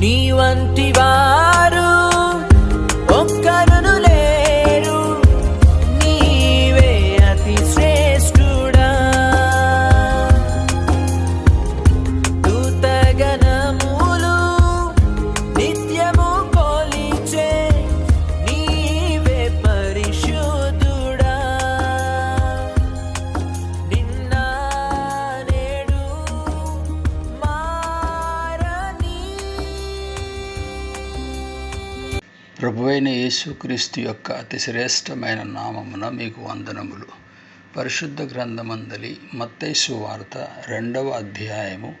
నీ వంటివా ప్రభువైన యేసుక్రీస్తు యొక్క అతి శ్రేష్టమైన నామమున మీకు వందనములు. పరిశుద్ధ గ్రంథమందలి మత్తైసు వార్త రెండవ అధ్యాయము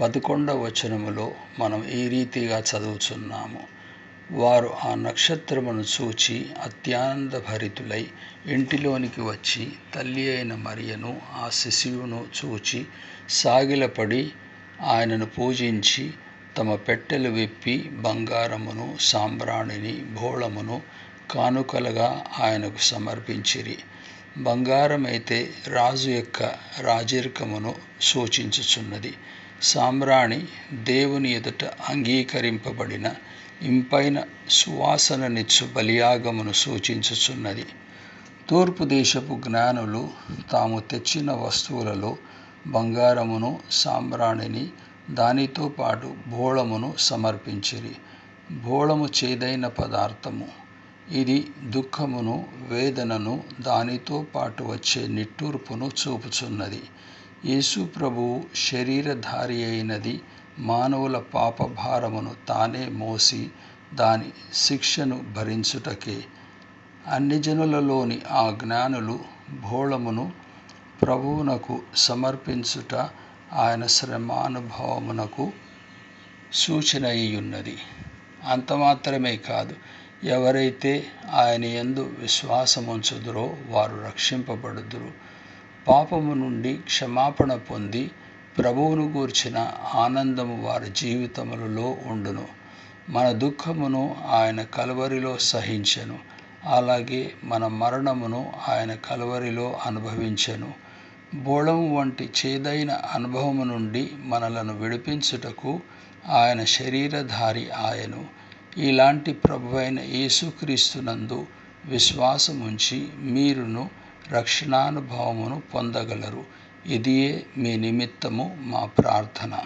పదకొండవ వచనములో మనం ఈ రీతిగా చదువుచున్నాము. వారు ఆ నక్షత్రమును చూచి అత్యానంద భరితులై ఇంటిలోనికి వచ్చి తల్లి అయిన మరియను ఆ శిశువును చూచి సాగిలపడి ఆయనను పూజించి తమ పెట్టెలు విప్పి బంగారమును సాంబ్రాణిని భోళమును కానుకలుగా ఆయనకు సమర్పించిరి. బంగారమైతే రాజు యొక్క రాజరికమును సూచించుచున్నది. సాంబ్రాణి దేవుని ఎదుట అంగీకరింపబడిన ఇంపైన సువాసననిచ్చు బలియాగమును సూచించుచున్నది. తూర్పు దేశపు జ్ఞానులు తాము తెచ్చిన వస్తువులలో బంగారమును సాంబ్రాణిని దానితో పాటు భోళమును సమర్పించిరి. భోళము చేదైన పదార్థము. ఇది దుఃఖమును వేదనను దానితో పాటు వచ్చే నిట్టూర్పును చూపుచున్నది. యేసు ప్రభువు శరీరధారి అయినది మానవుల పాపభారమును తానే మోసి దాని శిక్షను భరించుటకే. అన్ని జనులలోని ఆ జ్ఞానులు భోళమును ప్రభువునకు సమర్పించుట ఆయన శ్రమానుభవమునకు సూచన అయ్యున్నది అంత మాత్రమే కాదు ఎవరైతే ఆయన యందు విశ్వాసముంచుదురో వారు రక్షింపబడుదురు. పాపము నుండి క్షమాపణ పొంది ప్రభువును గూర్చిన ఆనందము వారి జీవితములలో ఉండును. మన దుఃఖమును ఆయన కలవరిలో సహించెను. అలాగే మన మరణమును ఆయన కలవరిలో అనుభవించెను. బోళము వంటి చేదైన అనుభవము నుండి మనలను విడిపించుటకు ఆయన శరీరధారి ఆయను. ఇలాంటి ప్రభువైన యేసుక్రీస్తునందు విశ్వాసముంచి మీరును రక్షణానుభవమును పొందగలరు. ఇదియే మీ నిమిత్తము మా ప్రార్థన.